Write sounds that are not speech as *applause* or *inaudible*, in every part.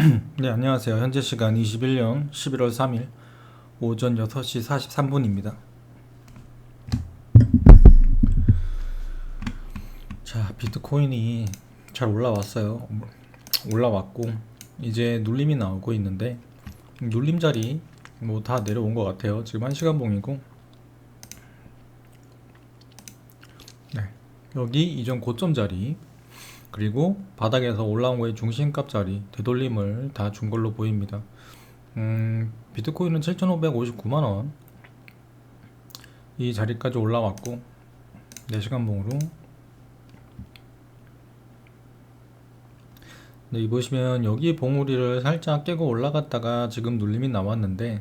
*clears throat* 네, 안녕하세요. 현재 시간 21년 11월 3일 오전 6시 43분입니다. 자, 비트코인이 잘 올라왔어요. 올라왔고 이제 눌림이 나오고 있는데 눌림 자리 뭐 다 내려온 것 같아요. 지금 1시간 봉이고 네. 여기 이전 고점 자리 그리고 바닥에서 올라온 거의 중심값 자리 되돌림을 다 준 걸로 보입니다. 음, 비트코인은 7,559만원. 이 자리까지 올라왔고 4시간 봉으로. 네, 이 보시면 여기 봉우리를 살짝 깨고 올라갔다가 지금 눌림이 나왔는데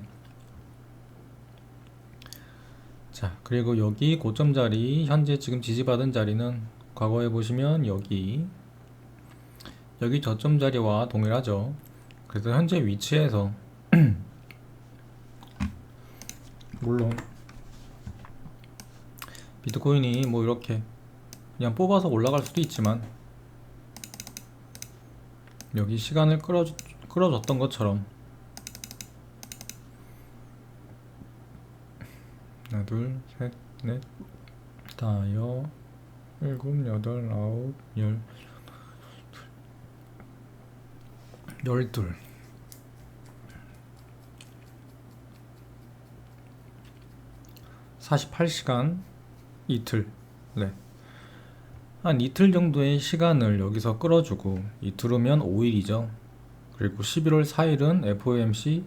자 그리고 여기 고점 자리 현재 지금 지지받은 자리는 과거에 보시면 여기 여기 저점 자리와 동일하죠. 그래서 현재 위치에서 *clears throat* 물론 비트코인이 뭐 이렇게 그냥 뽑아서 올라갈 수도 있지만 여기 시간을 끌어 끌어줬던 것처럼 하나 둘 셋 넷 다여 일곱 여덟 아홉 열 열둘. 48시간 이틀. 네. 한 이틀 정도의 시간을 여기서 끌어주고 이틀 후면 5일이죠. 그리고 11월 4일은 FOMC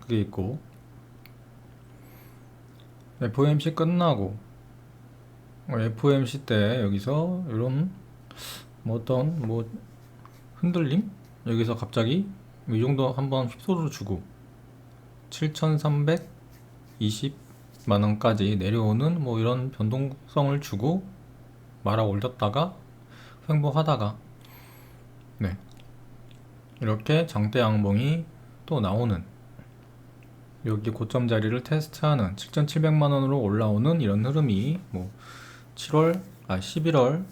그게 있고 FOMC 끝나고 FOMC 때 여기서 이런 뭐 어떤 뭐 흔들림? 여기서 갑자기 이 정도 한번 휩소를 주고 7,320만 원까지 내려오는 뭐 이런 변동성을 주고 말아 올렸다가 횡보하다가 네 이렇게 장대 양봉이 또 나오는 여기 고점 자리를 테스트하는 7,700만 원으로 올라오는 이런 흐름이 뭐 7월 아 11월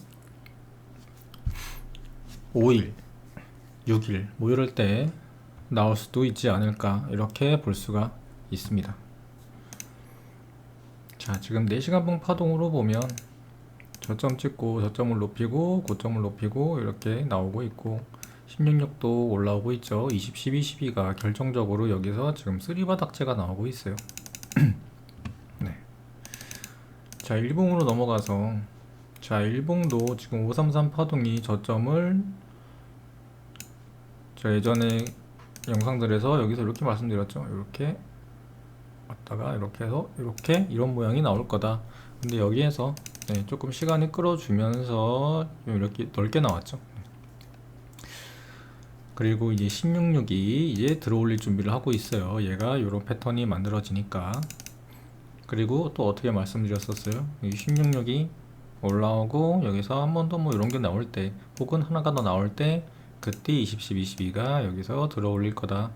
5일 6일 뭐 이럴 때 나올 수도 있지 않을까 이렇게 볼 수가 있습니다. 자 지금 4시간 봉 파동으로 보면 저점 찍고 저점을 높이고 고점을 높이고 이렇게 나오고 있고 16력도 올라오고 있죠. 20, 12, 12가 결정적으로 여기서 지금 쓰리바닥재가 나오고 있어요. *clears throat* 네. 자 일봉으로 넘어가서 자 일봉도 지금 533 파동이 저점을 저 예전에 영상들에서 여기서 이렇게 말씀드렸죠. 이렇게 왔다가 이렇게 해서 이렇게 이런 모양이 나올 거다. 근데 여기에서 네, 조금 시간이 끌어주면서 이렇게 넓게 나왔죠. 그리고 이제 166이 이제 들어올릴 준비를 하고 있어요. 얘가 이런 패턴이 만들어지니까. 그리고 또 어떻게 말씀드렸었어요? 이 166이 올라오고 여기서 한 번 더 뭐 이런 게 나올 때 혹은 하나가 더 나올 때 그때 20, 10, 22가 여기서 들어 올릴 거다.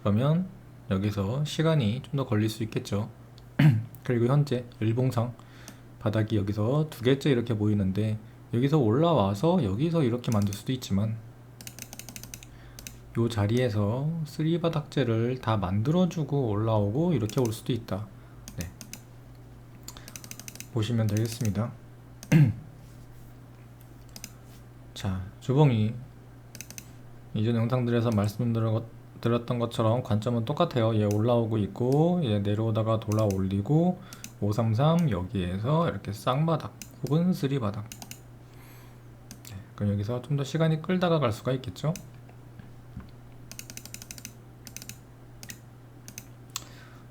그러면 여기서 시간이 좀 더 걸릴 수 있겠죠. *clears throat* 그리고 현재 일봉상 바닥이 여기서 두 개째 이렇게 보이는데 여기서 올라와서 여기서 이렇게 만들 수도 있지만 요 자리에서 쓰리 바닥재를 다 만들어주고 올라오고 이렇게 올 수도 있다. 네. 보시면 되겠습니다. *clears throat* 자 주봉이 이전 영상들에서 말씀드렸던 것처럼 관점은 똑같아요. 얘 올라오고 있고 얘 내려오다가 돌아 올리고 533 여기에서 이렇게 쌍바닥 혹은 쓰리바닥. 네, 그럼 여기서 좀 더 시간이 끌다가 갈 수가 있겠죠?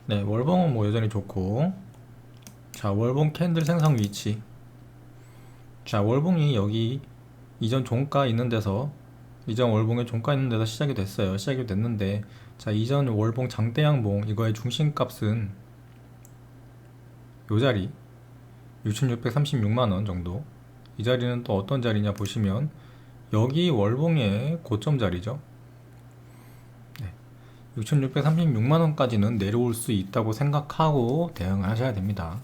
네, 월봉은 뭐 여전히 좋고. 자, 월봉 캔들 생성 위치. 자, 월봉이 여기 이전 종가 있는 데서 이전 월봉의 종가 있는 데서 시작이 됐어요. 시작이 됐는데 자, 이전 월봉 장대양봉 이거의 중심값은 요 자리 6,636만원 정도 이 자리는 또 어떤 자리냐 보시면 여기 월봉의 고점 자리죠 6,636만원까지는 내려올 수 있다고 생각하고 대응을 하셔야 됩니다.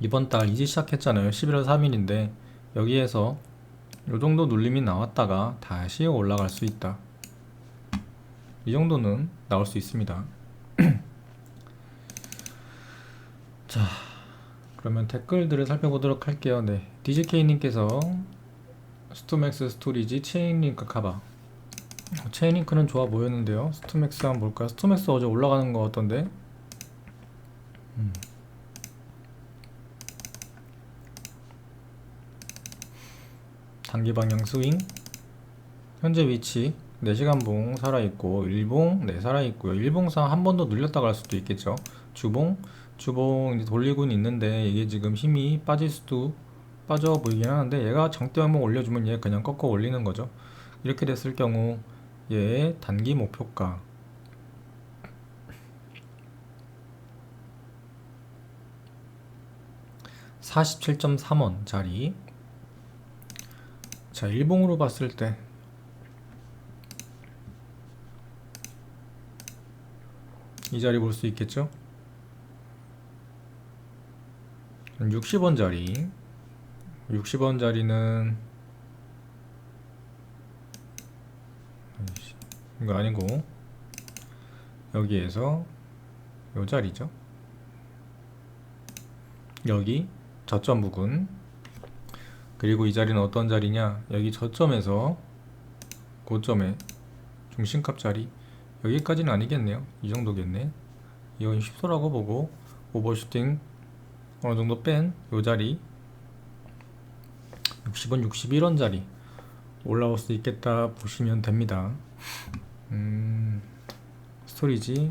이번 달 이제 시작했잖아요. 11월 3일인데 여기에서 요 정도 눌림이 나왔다가 다시 올라갈 수 있다. 이 정도는 나올 수 있습니다. *clears throat* 자, 그러면 댓글들을 살펴보도록 할게요. 네, DJK님께서 스토맥스 스토리지 체인링크 카바 어, 체인링크는 좋아 보였는데요. 스토맥스 한번 볼까요? 스토맥스 어제 올라가는 거 같던데 음. 단기 방향 스윙. 현재 위치 4시간 봉 살아있고 일봉 네 살아있고요. 일봉상 한 번 더 눌렸다 갈 수도 있겠죠. 주봉 주봉 이제 돌리고는 있는데 이게 지금 힘이 빠질 수도 빠져 보이긴 하는데 얘가 장대 한번 올려주면 얘 그냥 꺾어 올리는 거죠. 이렇게 됐을 경우 얘의 단기 목표가. 47.3원 자리 자 일봉으로 봤을 때. 이 자리 볼 수 있겠죠? 60원 자리. 60원 자리는 이거 아니고 여기에서 요 자리죠? 여기 저점 부근 그리고 이 자리는 어떤 자리냐? 여기 저점에서 고점에 중심값 자리. 여기까지는 아니겠네요. 이 정도겠네. 이건 쉽소라고 보고 오버슈팅 어느 정도 뺀 요 자리. 60원 61원 자리. 올라올 수 있겠다 보시면 됩니다. 음, 스토리지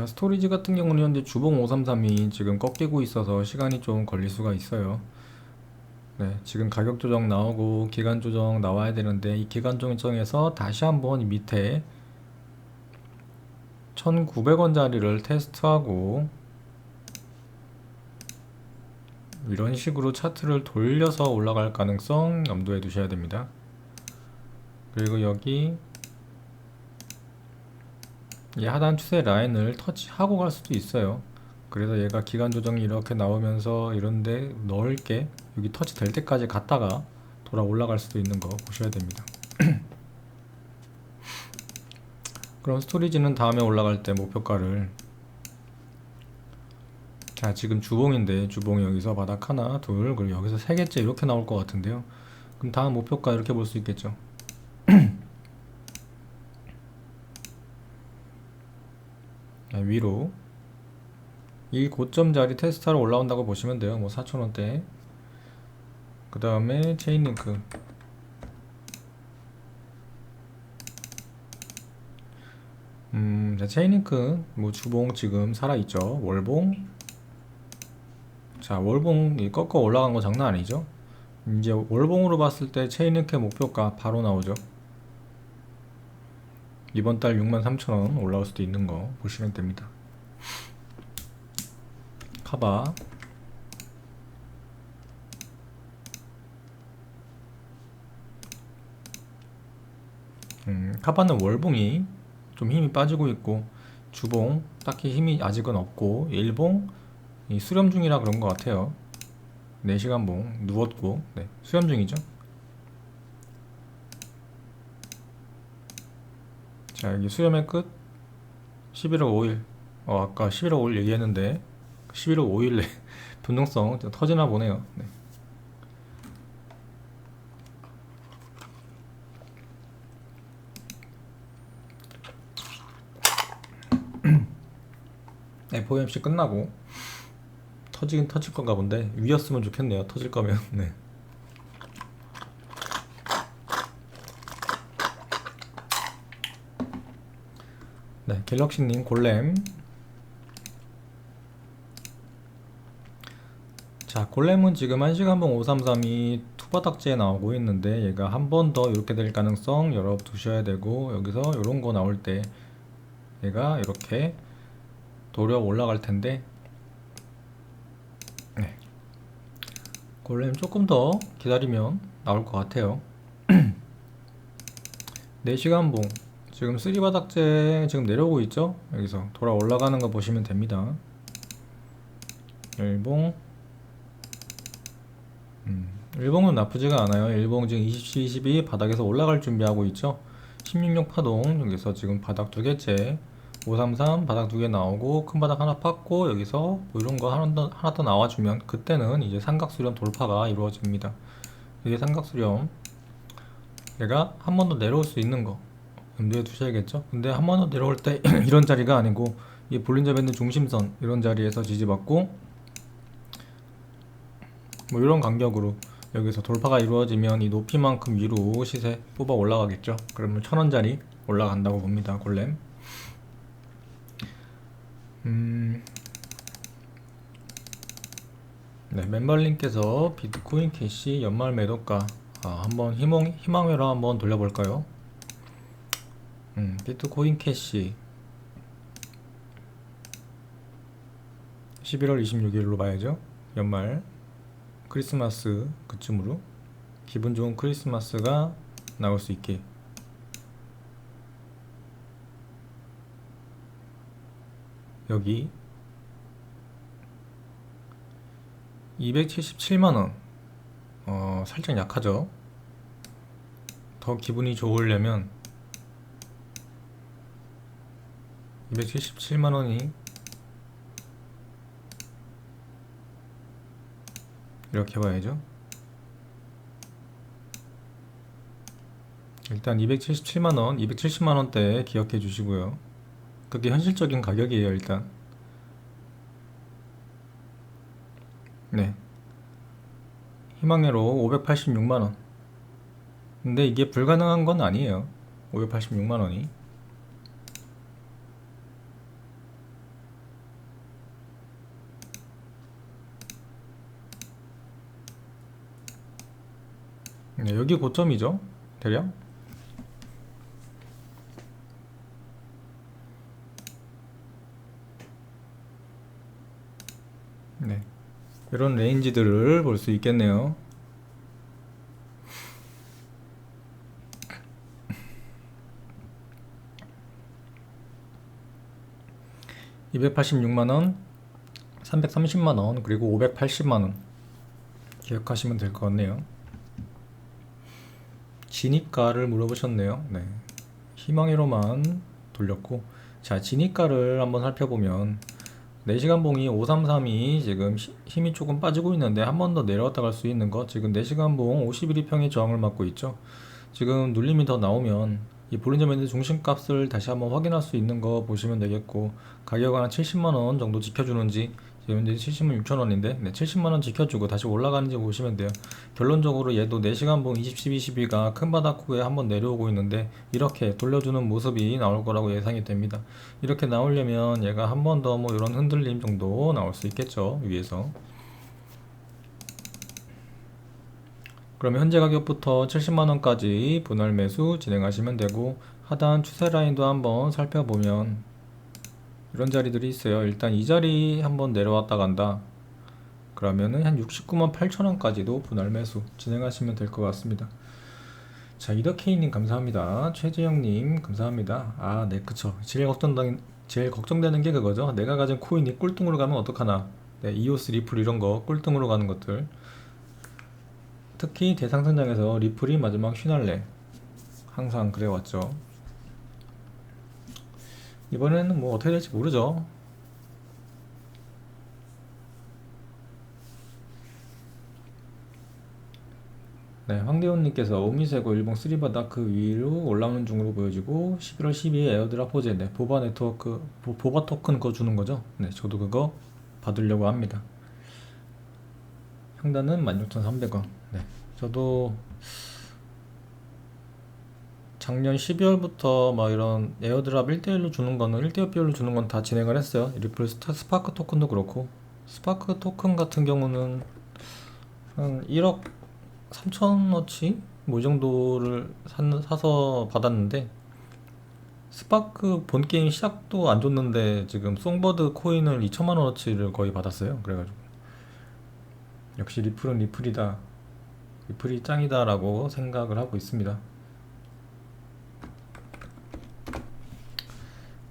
자 스토리지 같은 경우는 현재 주봉 533이 지금 꺾이고 있어서 시간이 좀 걸릴 수가 있어요 네, 지금 가격 조정 나오고 기간 조정 나와야 되는데 이 기간 조정에서 다시 한번 이 밑에 1900원짜리를 테스트하고 이런 식으로 차트를 돌려서 올라갈 가능성 염두에 두셔야 됩니다. 그리고 여기 이 하단 추세 라인을 터치하고 갈 수도 있어요. 그래서 얘가 기간 조정이 이렇게 나오면서 이런데 넓게 여기 터치 될 때까지 갔다가 돌아 올라갈 수도 있는 거 보셔야 됩니다. *clears throat* 그럼 스토리지는 다음에 올라갈 때 목표가를 자 지금 주봉인데 주봉이 여기서 바닥 하나 둘 그리고 여기서 세 개째 이렇게 나올 것 같은데요 그럼 다음 목표가 이렇게 볼 수 있겠죠 자, 위로. 이 고점 자리 테스트하러 올라온다고 보시면 돼요. 뭐 4천원대. 그 다음에 체인링크. 음, 자, 체인링크. 뭐 주봉 지금 살아있죠. 월봉. 자 월봉이 꺾어 올라간 거 장난 아니죠? 이제 월봉으로 봤을 때 체인링크의 목표가 바로 나오죠 이번 달 63,000원 올라올 수도 있는 거 보시면 됩니다. 카바. 음, 카바는 월봉이 좀 힘이 빠지고 있고 주봉 딱히 힘이 아직은 없고 일봉 이 수렴 중이라 그런 것 같아요. 4시간 봉 누웠고 네, 수렴 중이죠 자 여기 수렴의 끝. 11월 5일. 어 아까 11월 5일 얘기했는데 11월 5일에 *laughs* 변동성 터지나 보네요. 네. *clears throat* FOMC 끝나고 터지긴 터질 건가 본데 위였으면 좋겠네요. 터질 거면. *laughs* 네. 네 갤럭시님 골렘. 자 골렘은 지금 1시간봉 533이 투바닥지에 나오고 있는데 얘가 한 번 더 이렇게 될 가능성 열어 두셔야 되고 여기서 이런 거 나올 때 얘가 이렇게 도려 올라갈 텐데. 네. 골렘 조금 더 기다리면 나올 것 같아요. *clears throat* 4시간 봉 지금 쓰리 바닥재 지금 내려오고 있죠 여기서 돌아 올라가는 거 보시면 됩니다 일봉 음, 일봉은 나쁘지가 않아요. 일봉 지금 27, 22 바닥에서 올라갈 준비하고 있죠. 16용 파동 여기서 지금 바닥 두 개째 533 바닥 두 개 나오고 큰 바닥 하나 팠고 여기서 뭐 이런 거 하나 더, 하나 더 나와주면 그때는 이제 삼각수렴 돌파가 이루어집니다. 이게 삼각수렴 얘가 한 번 더 내려올 수 있는 거 염두에 두셔야겠죠. 근데 한 번 더 내려올 때 *clears throat* 이런 자리가 아니고 이 볼린저 밴드 중심선 이런 자리에서 지지받고 뭐 이런 간격으로 여기서 돌파가 이루어지면 이 높이만큼 위로 시세 뽑아 올라가겠죠. 그러면 천 원짜리 올라간다고 봅니다. 골렘. 음. 네, 맨발님께서 비트코인 캐시 연말 매도가 아, 한번 희망 희망회로 한번 돌려볼까요? 음, 비트코인 캐시. 11월 26일로 봐야죠. 연말. 크리스마스 그쯤으로. 기분 좋은 크리스마스가 나올 수 있게. 여기. 277만원. 어, 살짝 약하죠? 더 기분이 좋으려면 277만원이 이렇게 봐야죠. 일단 277만원, 270만원대 기억해 주시고요. 그게 현실적인 가격이에요, 일단. 네. 희망회로 586만원. 근데 이게 불가능한 건 아니에요. 586만원이. 네, 여기 고점이죠. 대략. 네. 이런 레인지들을 볼 수 있겠네요. (286만원) (330만원) 그리고 (580만원) 기억하시면 될 것 같네요. 진입가를 물어보셨네요. 네. 희망회로만 돌렸고 자 진입가를 한번 살펴보면 4시간 봉이 533이 지금 히- 힘이 조금 빠지고 있는데 한 번 더 내려왔다 갈 수 있는 거 지금 4시간 봉 51평의 저항을 맞고 있죠. 지금 눌림이 더 나오면 이 볼린저 밴드 중심값을 다시 한번 확인할 수 있는 거 보시면 되겠고 가격은 한 70만원 정도 지켜주는지 지금 이제 70만 6천원인데 네, 70만원 지켜주고 다시 올라가는지 보시면 돼요. 결론적으로 얘도 4시간 봉 20, 12, 12가 큰 바닥 후에 한번 내려오고 있는데 이렇게 돌려주는 모습이 나올 거라고 예상이 됩니다. 이렇게 나오려면 얘가 한 번 더 뭐 이런 흔들림 정도 나올 수 있겠죠 위에서. 그러면 현재 가격부터 70만원까지 분할 매수 진행하시면 되고 하단 추세 라인도 한번 살펴보면 이런 자리들이 있어요. 일단 이 자리 한번 내려왔다 간다. 그러면은 한 69만 8천원까지도 분할 매수 진행하시면 될 것 같습니다. 자 이더케이님 감사합니다. 최재영님 감사합니다. 아네 그쵸. 제일 걱정되는 제일 걱정되는 게 그거죠. 내가 가진 코인이 꿀등으로 가면 어떡하나. 네 이오스 리플 이런 거 꿀등으로 가는 것들. 특히 대상선장에서 리플이 마지막 휘날레 항상 그래왔죠 이번에는 뭐 어떻게 될지 모르죠. 네, 황대훈님께서 오미세고 일본 쓰리바닥 그 위로 올라오는 중으로 보여지고 11월 12일 에어드랍 호재 네, 보바 네트워크 보, 보바 토큰 거 주는 거죠? 네 저도 그거 받으려고 합니다. 평단은 16,300원. 네 저도 작년 12월부터 막 이런 에어드랍 1대1로 주는 거는 1대1 비율로 주는 건 다 진행을 했어요. 리플 스타, 스파크 토큰도 그렇고. 스파크 토큰 같은 경우는 한 1억 3천어치? 뭐이 정도를 산, 사서 받았는데 스파크 본 게임 시작도 안 줬는데 지금 송버드 코인을 2천만 원어치를 거의 받았어요. 그래가지고. 역시 리플은 리플이다. 리플이 짱이다라고 생각을 하고 있습니다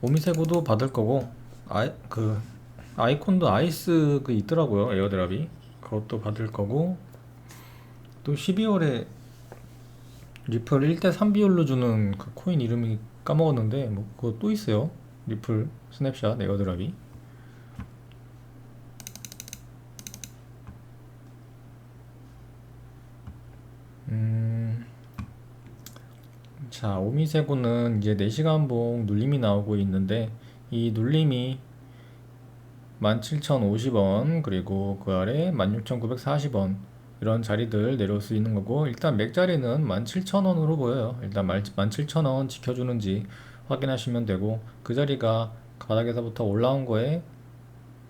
오미세고도 받을 거고 아이 그 아이콘도 아이스 그 있더라고요 에어드랍이 그것도 받을 거고 또 12월에 리플 1대 3 비율로 주는 그 코인 이름이 까먹었는데 뭐 그거 또 있어요. 리플 스냅샷 에어드랍이. 자, 오미세고는 이제 4시간 봉 눌림이 나오고 있는데 이 눌림이 17,050원 그리고 그 아래 16,940원 이런 자리들 내려올 수 있는 거고 일단 맥자리는 17,000원으로 보여요. 일단 17,000원 지켜주는지 확인하시면 되고 그 자리가 바닥에서부터 올라온 거에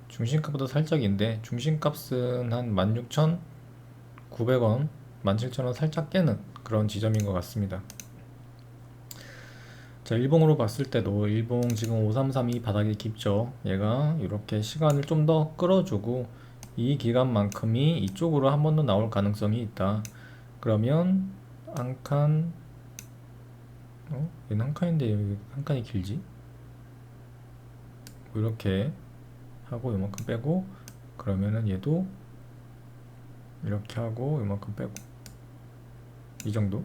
중심값보다 살짝인데 중심값은 한 16,900원, 17,000원 살짝 깨는 그런 지점인 것 같습니다. 자, 일봉으로 봤을 때도 일봉 지금 5332 바닥이 깊죠. 얘가 이렇게 시간을 좀 더 끌어주고 이 기간만큼이 이쪽으로 한 번 더 나올 가능성이 있다. 그러면 한 칸, 어? 얘는 한 칸인데 한 칸이 길지? 이렇게 하고 이만큼 빼고 그러면은 얘도 이렇게 하고 이만큼 빼고 이 정도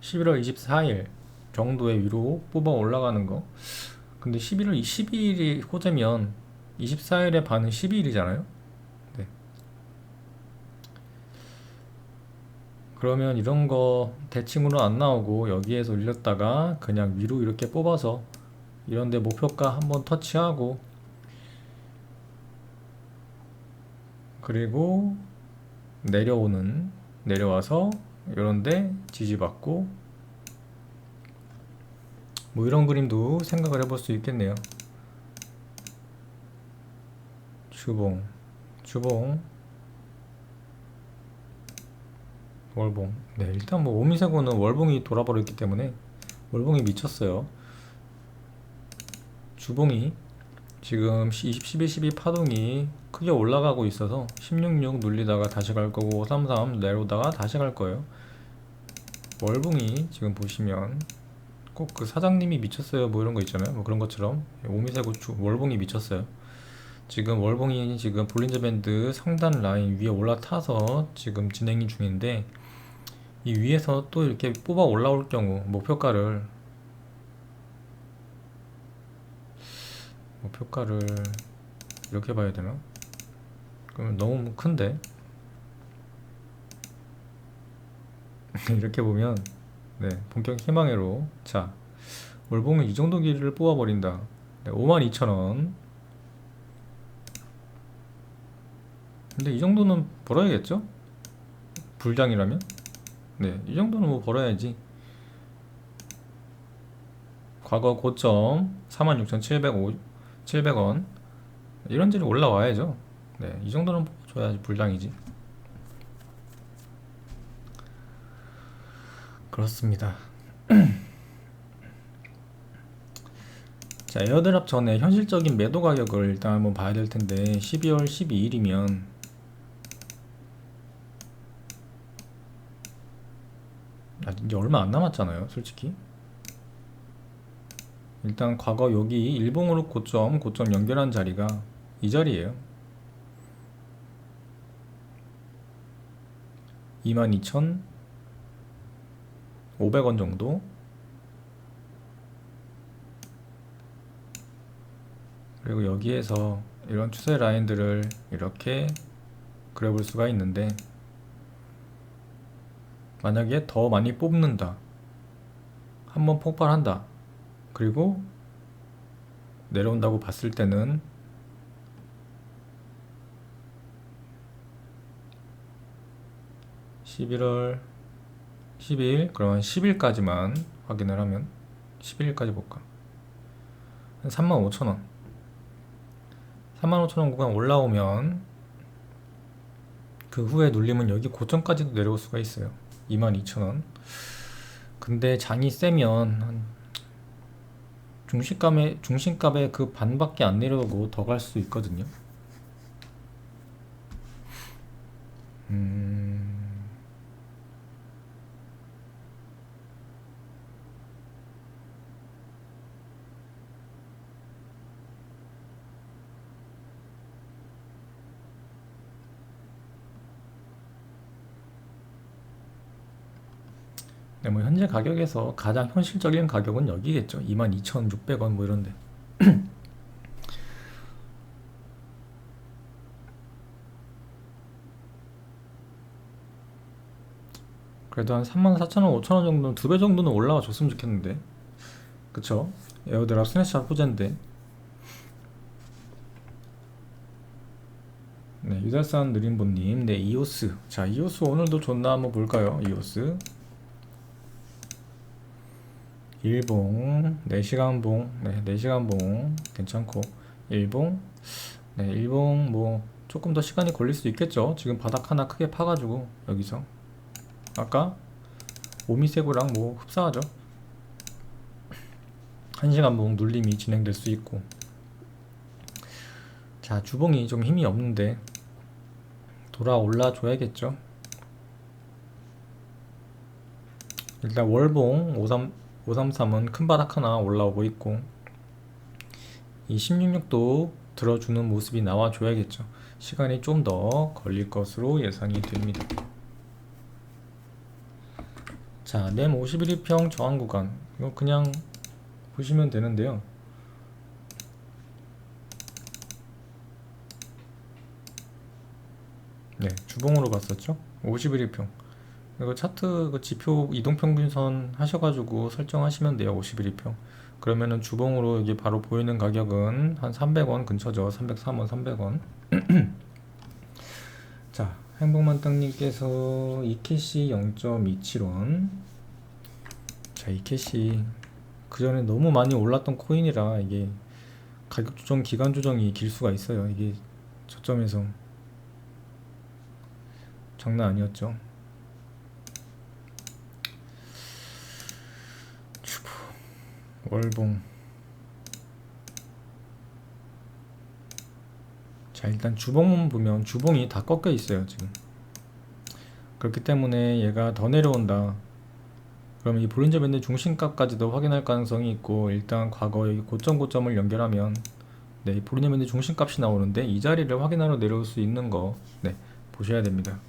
11월 24일 정도의 위로 뽑아 올라가는 거 근데 11월 22일이 호재면 24일의 반은 12일이잖아요 네. 그러면 이런 거 대칭으로 안 나오고 여기에서 올렸다가 그냥 위로 이렇게 뽑아서 이런데 목표가 한번 터치하고 그리고 내려오는 내려와서 이런데 지지받고 뭐 이런 그림도 생각을 해볼 수 있겠네요. 주봉, 주봉, 월봉. 네, 일단 뭐 오미세고는 월봉이 돌아버렸기 때문에 월봉이 미쳤어요. 주봉이 지금 20, 11, 12 파동이 크게 올라가고 있어서 166 눌리다가 다시 갈 거고 533 내려오다가 다시 갈 거예요. 월봉이 지금 보시면 꼭 그 사장님이 미쳤어요 뭐 이런 거 있잖아요. 뭐 그런 것처럼 오미세고 주, 월봉이 미쳤어요. 지금 월봉이 지금 볼린저 밴드 상단 라인 위에 올라타서 지금 진행이 중인데 이 위에서 또 이렇게 뽑아 올라올 경우 목표가를 목표가를 이렇게 봐야 되나? 그러면 너무 큰데? *laughs* 이렇게 보면 네 본격 희망회로. 자 월봉은 이 정도 길이를 뽑아버린다. 네, 52,000원. 근데 이 정도는 벌어야겠죠? 불장이라면? 네 이 정도는 뭐 벌어야지. 과거 고점 46,700원. 이런 질이 올라와야죠 네, 이 정도는 줘야지 불장이지. 그렇습니다. *clears throat* 자 에어드랍 전에 현실적인 매도 가격을 일단 한번 봐야 될 텐데 12월 12일이면 아, 이제 얼마 안 남았잖아요 솔직히. 일단 과거 여기 일봉으로 고점 고점 연결한 자리가 이 자리예요 22,500원 정도? 그리고 여기에서 이런 추세 라인들을 이렇게 그려볼 수가 있는데 만약에 더 많이 뽑는다 한번 폭발한다 그리고 내려온다고 봤을 때는 (11월 12일) 그러면 10일까지만 확인을 하면 11일까지 볼까? 한 35,000원. 35,000원 구간 올라오면 그 후에 눌리면 여기 고점까지도 내려올 수가 있어요. 22,000원. 근데 장이 세면 한 중심값의 중심값의 그 반밖에 안 내려오고 더 갈 수 있거든요. 음... 네, 뭐 현재 가격에서 가장 현실적인 가격은 여기겠죠. 22,600원 뭐 이런데. *clears throat* 그래도 한 34,000원, 5,000원 정도는 두 배 정도는 올라와 줬으면 좋겠는데. 그쵸? 에어드랍 스냅샷 호재인데. 네, 유달산 느림보님, 네, 이오스. 자, 이오스 오늘도 좋나 한번 볼까요? 이오스. 일봉, 4시간 봉, 네, 4시간 봉, 괜찮고, 일봉, 네, 일봉, 뭐, 조금 더 시간이 걸릴 수 있겠죠? 지금 바닥 하나 크게 파가지고, 여기서. 아까, 오미세고랑 뭐, 흡사하죠? 1시간 봉 눌림이 진행될 수 있고. 자, 주봉이 좀 힘이 없는데, 돌아 올라 줘야겠죠? 일단 월봉 53, 533은 큰 바닥 하나 올라오고 있고 이 166도 들어주는 모습이 나와줘야겠죠. 시간이 좀 더 걸릴 것으로 예상이 됩니다. 자, 램 51평 저항 구간 이거 그냥 보시면 되는데요. 네, 주봉으로 봤었죠. 51평. 이거 차트 그 지표 이동평균선 하셔가지고 설정하시면 돼요 51평. 그러면은 주봉으로 이게 바로 보이는 가격은 한 300원 근처죠. 303원 300원. *clears throat* 자 행복만땅님께서 이캐시 0.27원. 자 이캐시 그 전에 너무 많이 올랐던 코인이라 이게 가격 조정 기간 조정이 길 수가 있어요. 이게 저점에서. 장난 아니었죠 월봉. 자 일단 주봉만 보면 주봉이 다 꺾여 있어요 지금. 그렇기 때문에 얘가 더 내려온다. 그러면 이 볼린저 밴드 중심값까지도 확인할 가능성이 있고 일단 과거 여기 고점 고점을 연결하면 네, 이 볼린저 밴드 중심값이 나오는데 이 자리를 확인하러 내려올 수 있는 거 네, 보셔야 됩니다.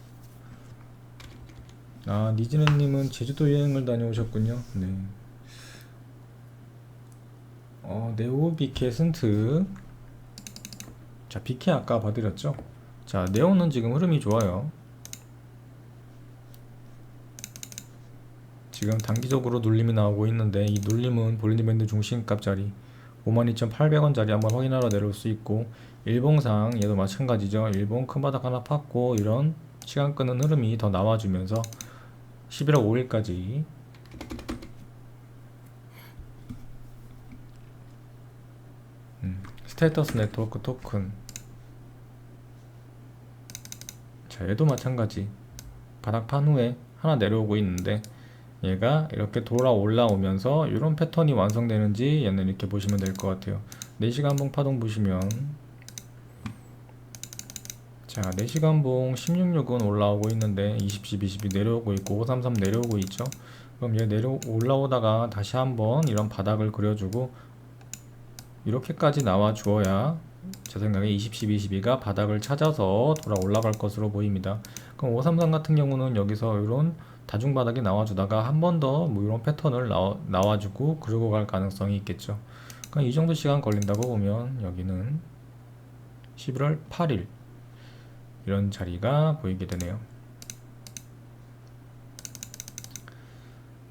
아 니즈네님은 제주도 여행을 다녀오셨군요. 네. 어, 네오 비케 센트. 자 비케 아까 봐드렸죠? 자 네오는 지금 흐름이 좋아요. 지금 단기적으로 눌림이 나오고 있는데 이 눌림은 볼린드밴드 중심값 자리 52,800원 자리 한번 확인하러 내려올 수 있고 일봉상 얘도 마찬가지죠. 일봉 큰 바닥 하나 팠고 이런 시간 끄는 흐름이 더 나와주면서 11월 5일까지 스테이터스 네트워크 토큰. 자 얘도 마찬가지. 바닥 판 후에 하나 내려오고 있는데 얘가 이렇게 돌아 올라오면서 이런 패턴이 완성되는지 얘는 이렇게 보시면 될 것 같아요. 4시간 봉 파동 보시면. 자 4시간 봉 166은 올라오고 있는데 20, 10, 20이 내려오고 있고 533 내려오고 있죠? 그럼 얘 내려 올라오다가 다시 한번 이런 바닥을 그려주고 이렇게까지 나와 주어야 제 생각에 20, 10, 22가 바닥을 찾아서 돌아 올라갈 것으로 보입니다. 그럼 533 같은 경우는 여기서 이런 다중 바닥이 나와주다가 한 번 더 뭐 이런 패턴을 나와, 나와주고 그러고 갈 가능성이 있겠죠. 그러니까 이 정도 시간 걸린다고 보면 여기는 11월 8일 이런 자리가 보이게 되네요.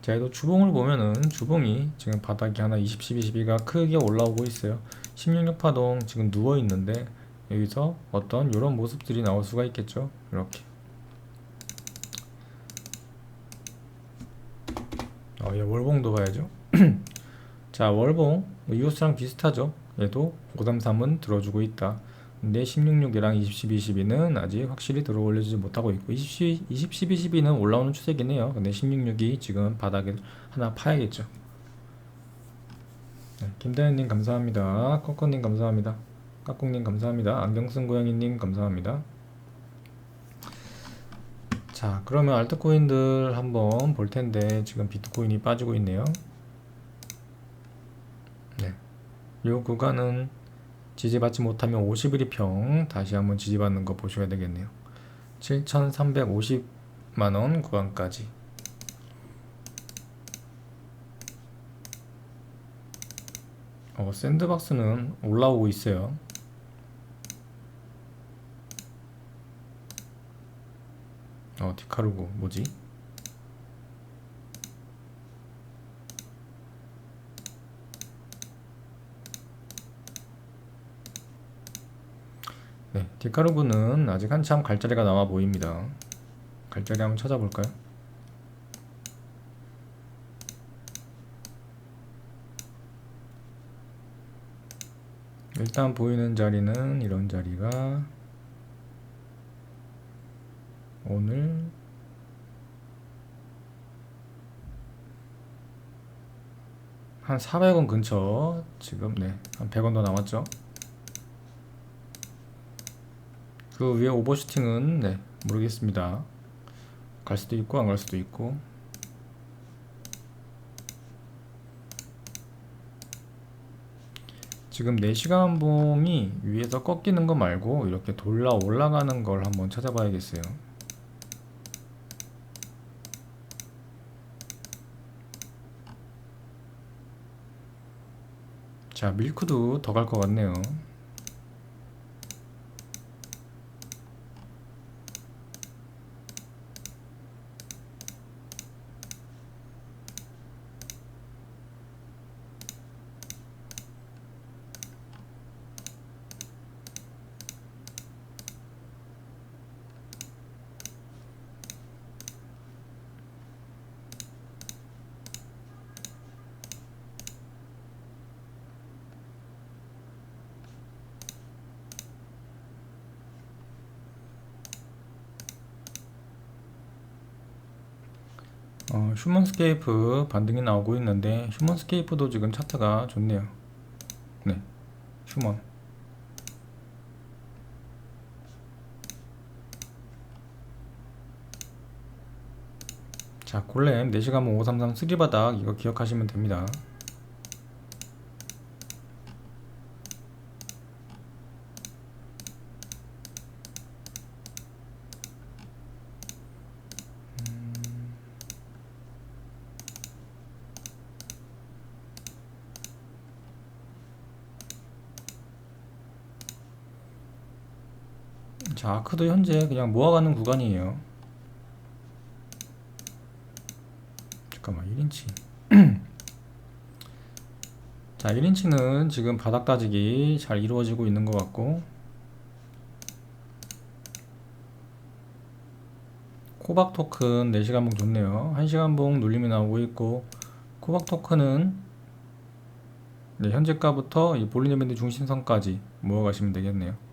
자, 또 주봉을 보면은 주봉이 지금 바닥이 하나 20, 10, 22가 크게 올라오고 있어요. 16력 파동 지금 누워 있는데 여기서 어떤 이런 모습들이 나올 수가 있겠죠. 이렇게. 어, 얘 월봉도 봐야죠. *clears throat* 자, 월봉 이오스랑 비슷하죠. 얘도 533은 들어주고 있다. 근데 166이랑 20, 22는 아직 확실히 들어 올려주지 못하고 있고 20, 20, 12, 12는 올라오는 추세긴 해요. 근데 16이 지금 바닥에 하나 파야겠죠. 네, 김다현님 감사합니다. 커커님 감사합니다. 까꿍님 감사합니다. 안경쓴 고양이님 감사합니다. 자 그러면 알트코인들 한번 볼 텐데 지금 비트코인이 빠지고 있네요. 네, 이 구간은 지지받지 못하면 51평 다시 한번 지지받는 거 보셔야 되겠네요. 7,350만원 구간까지 어, 샌드박스는 올라오고 있어요. 어, 디카르고 뭐지? 디카르고는 아직 한참 갈 자리가 남아 보입니다. 갈 자리 한번 찾아볼까요? 일단 보이는 자리는 이런 자리가 오늘 한 400원 근처 지금 네한 100원 더 남았죠 그 위에 오버슈팅은 네 모르겠습니다 갈 수도 있고 안 갈 수도 있고 지금 4시간 봉이 위에서 꺾이는 거 말고 이렇게 돌아 올라가는 걸 한번 찾아봐야겠어요. 자, 밀크도 더 갈 것 같네요. 어, 휴먼스케이프 반등이 나오고 있는데 휴먼스케이프도 지금 차트가 좋네요. 네, 휴먼. 자, 골렘 4시간 5533 쓰기바닥 이거 기억하시면 됩니다. 자, 아크도 현재 그냥 모아가는 구간이에요. 잠깐만, 1인치. *clears throat* 자, 1인치는 지금 바닥 따지기 잘 이루어지고 있는 것 같고, 코박 토큰 4시간 봉 좋네요. 1시간 봉 눌림이 나오고 있고, 코박 토큰은 네, 현재가부터 이 볼리너 밴드 중심선까지 모아가시면 되겠네요.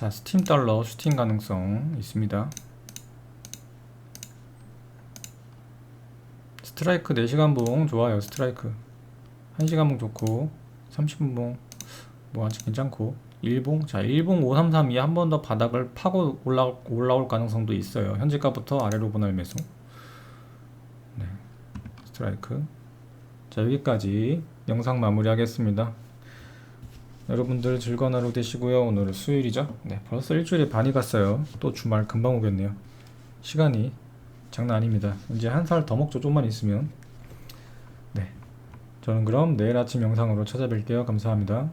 자, 스팀 달러 슈팅 가능성 있습니다. 스트라이크 4시간 봉 좋아요. 스트라이크 1시간 봉 좋고 30분 봉뭐 아직 괜찮고 1봉 자 1봉 5332한번 더 바닥을 파고 올라, 올라올 가능성도 있어요. 현재가부터 아래로 분할 매수 네, 스트라이크 자 여기까지 영상 마무리하겠습니다. 여러분들 즐거운 하루 되시고요. 오늘은 수요일이죠. 네, 벌써 일주일에 반이 갔어요. 또 주말 금방 오겠네요. 시간이 장난 아닙니다. 이제 한 살 더 먹죠. 좀만 있으면. 네. 저는 그럼 내일 아침 영상으로 찾아뵐게요. 감사합니다.